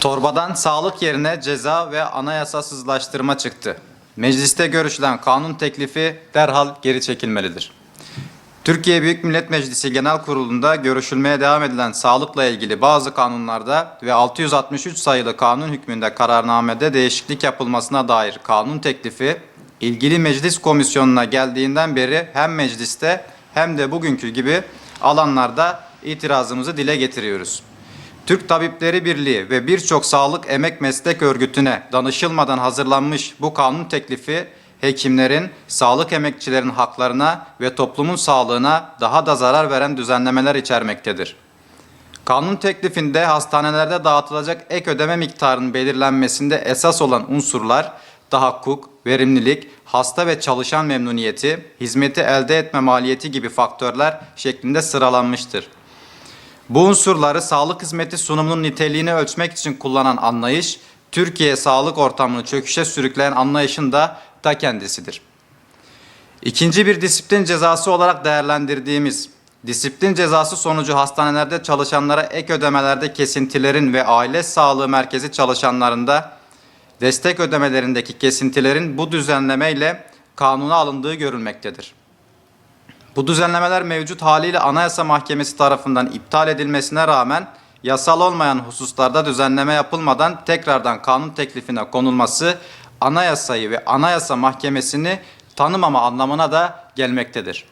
Torbadan sağlık yerine ceza ve anayasasızlaştırma çıktı. Mecliste görüşülen kanun teklifi derhal geri çekilmelidir. Türkiye Büyük Millet Meclisi Genel Kurulu'nda görüşülmeye devam edilen sağlıkla ilgili bazı kanunlarda ve 663 sayılı kanun hükmünde kararnamede değişiklik yapılmasına dair kanun teklifi ilgili meclis komisyonuna geldiğinden beri hem mecliste hem de bugünkü gibi alanlarda itirazımızı dile getiriyoruz. Türk Tabipleri Birliği ve birçok sağlık emek meslek örgütüne danışılmadan hazırlanmış bu kanun teklifi hekimlerin, sağlık emekçilerin haklarına ve toplumun sağlığına daha da zarar veren düzenlemeler içermektedir. Kanun teklifinde hastanelerde dağıtılacak ek ödeme miktarının belirlenmesinde esas olan unsurlar tahakkuk, verimlilik, hasta ve çalışan memnuniyeti, hizmeti elde etme maliyeti gibi faktörler şeklinde sıralanmıştır. Bu unsurları sağlık hizmeti sunumunun niteliğini ölçmek için kullanan anlayış, Türkiye sağlık ortamını çöküşe sürükleyen anlayışın da ta kendisidir. İkinci bir disiplin cezası olarak değerlendirdiğimiz disiplin cezası sonucu hastanelerde çalışanlara ek ödemelerde kesintilerin ve aile sağlığı merkezi çalışanlarında destek ödemelerindeki kesintilerin bu düzenlemeyle kanuna alındığı görülmektedir. Bu düzenlemeler mevcut haliyle Anayasa Mahkemesi tarafından iptal edilmesine rağmen yasal olmayan hususlarda düzenleme yapılmadan tekrardan kanun teklifine konulması anayasayı ve anayasa mahkemesini tanımama anlamına da gelmektedir.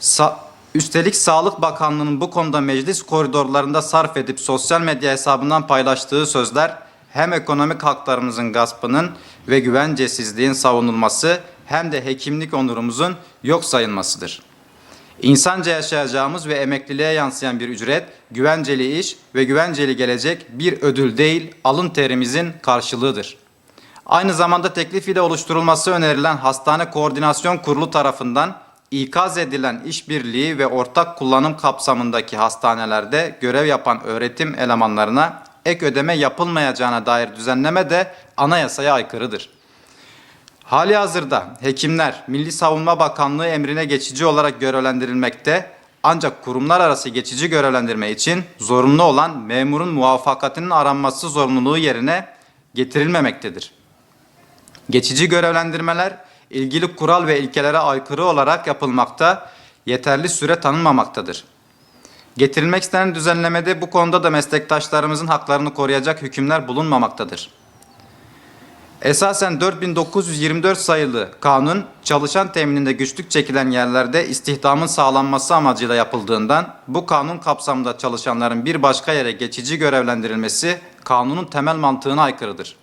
Sa- Üstelik Sağlık Bakanlığı'nın bu konuda meclis koridorlarında sarf edip sosyal medya hesabından paylaştığı sözler hem ekonomik haklarımızın gaspının ve güvencesizliğin savunulması hem de hekimlik onurumuzun yok sayılmasıdır. İnsanca yaşayacağımız ve emekliliğe yansıyan bir ücret, güvenceli iş ve güvenceli gelecek bir ödül değil, alın terimizin karşılığıdır. Aynı zamanda teklif ile oluşturulması önerilen Hastane Koordinasyon Kurulu tarafından ikaz edilen işbirliği ve ortak kullanım kapsamındaki hastanelerde görev yapan öğretim elemanlarına ek ödeme yapılmayacağına dair düzenleme de anayasaya aykırıdır. Hali hazırda hekimler Milli Savunma Bakanlığı emrine geçici olarak görevlendirilmekte ancak kurumlar arası geçici görevlendirme için zorunlu olan memurun muvaffakatinin aranması zorunluluğu yerine getirilmemektedir. Geçici görevlendirmeler ilgili kural ve ilkelere aykırı olarak yapılmakta, yeterli süre tanınmamaktadır. Getirilmek istenen düzenlemede bu konuda da meslektaşlarımızın haklarını koruyacak hükümler bulunmamaktadır. Esasen 4924 sayılı kanun çalışan temininde güçlük çekilen yerlerde istihdamın sağlanması amacıyla yapıldığından bu kanun kapsamında çalışanların bir başka yere geçici görevlendirilmesi kanunun temel mantığına aykırıdır.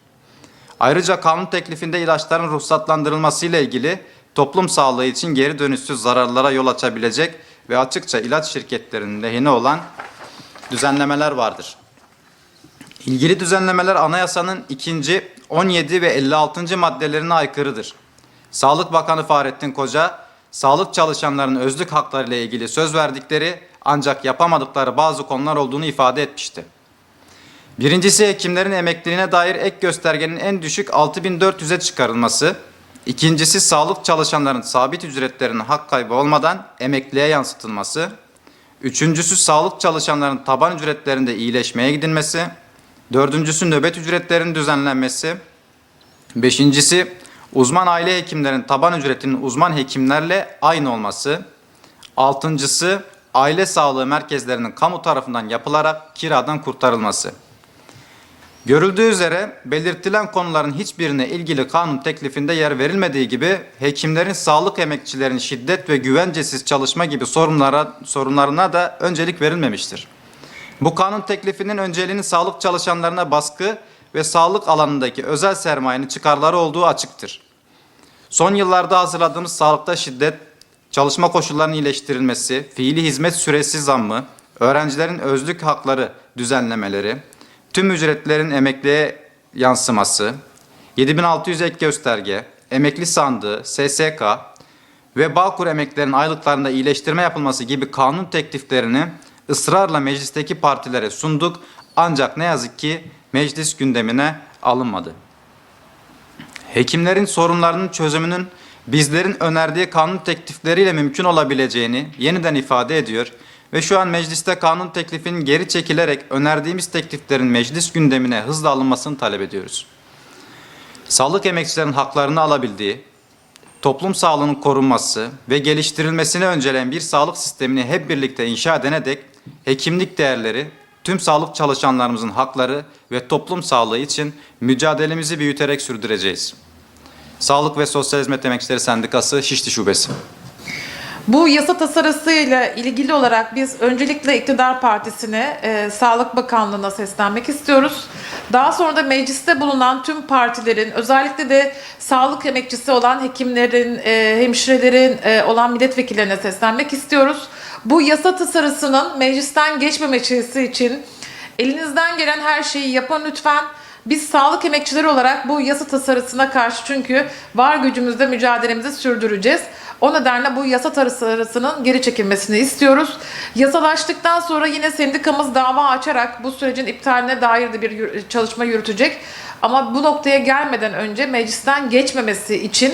Ayrıca kanun teklifinde ilaçların ruhsatlandırılması ile ilgili toplum sağlığı için geri dönüşsüz zararlara yol açabilecek ve açıkça ilaç şirketlerinin lehine olan düzenlemeler vardır. İlgili düzenlemeler anayasanın ikinci, 17 ve 56. maddelerine aykırıdır. Sağlık Bakanı Fahrettin Koca, sağlık çalışanlarının özlük hakları ile ilgili söz verdikleri ancak yapamadıkları bazı konular olduğunu ifade etmişti. Birincisi hekimlerin emekliliğine dair ek göstergenin en düşük 6400'e çıkarılması. İkincisi sağlık çalışanların sabit ücretlerinin hak kaybı olmadan emekliliğe yansıtılması. Üçüncüsü sağlık çalışanların taban ücretlerinde iyileşmeye gidilmesi. Dördüncüsü nöbet ücretlerinin düzenlenmesi. Beşincisi uzman aile hekimlerin taban ücretinin uzman hekimlerle aynı olması. Altıncısı aile sağlığı merkezlerinin kamu tarafından yapılarak kiradan kurtarılması. Görüldüğü üzere belirtilen konuların hiçbirine ilgili kanun teklifinde yer verilmediği gibi hekimlerin sağlık emekçilerin şiddet ve güvencesiz çalışma gibi sorunlara, sorunlarına da öncelik verilmemiştir. Bu kanun teklifinin önceliğinin sağlık çalışanlarına baskı ve sağlık alanındaki özel sermayenin çıkarları olduğu açıktır. Son yıllarda hazırladığımız sağlıkta şiddet, çalışma koşullarının iyileştirilmesi, fiili hizmet süresi zammı, öğrencilerin özlük hakları düzenlemeleri, tüm ücretlerin emekliye yansıması, 7600 ek gösterge, emekli sandığı, SSK ve Bağkur emeklilerin aylıklarında iyileştirme yapılması gibi kanun tekliflerini ısrarla meclisteki partilere sunduk ancak ne yazık ki meclis gündemine alınmadı. Hekimlerin sorunlarının çözümünün bizlerin önerdiği kanun teklifleriyle mümkün olabileceğini yeniden ifade ediyor ve şu an mecliste kanun teklifinin geri çekilerek önerdiğimiz tekliflerin meclis gündemine hızla alınmasını talep ediyoruz. Sağlık emekçilerin haklarını alabildiği, toplum sağlığının korunması ve geliştirilmesini önceleyen bir sağlık sistemini hep birlikte inşa edene dek hekimlik değerleri, tüm sağlık çalışanlarımızın hakları ve toplum sağlığı için mücadelemizi büyüterek sürdüreceğiz. Sağlık ve Sosyal Hizmet Emekçileri Sendikası Şişli Şubesi. Bu yasa tasarısıyla ilgili olarak biz öncelikle iktidar partisine, e, Sağlık Bakanlığı'na seslenmek istiyoruz. Daha sonra da mecliste bulunan tüm partilerin, özellikle de sağlık emekçisi olan hekimlerin, e, hemşirelerin e, olan milletvekillerine seslenmek istiyoruz. Bu yasa tasarısının meclisten geçmemesi için elinizden gelen her şeyi yapın lütfen. Biz sağlık emekçileri olarak bu yasa tasarısına karşı çünkü var gücümüzle mücadelemizi sürdüreceğiz. O nedenle bu yasa tasarısının geri çekilmesini istiyoruz. Yasalaştıktan sonra yine sendikamız dava açarak bu sürecin iptaline dair de bir çalışma yürütecek. Ama bu noktaya gelmeden önce meclisten geçmemesi için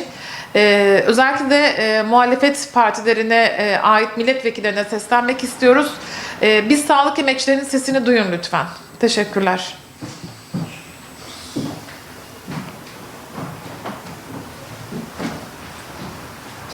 e, özellikle de e, muhalefet partilerine e, ait milletvekillerine seslenmek istiyoruz. E, biz sağlık emekçilerinin sesini duyun lütfen. Teşekkürler.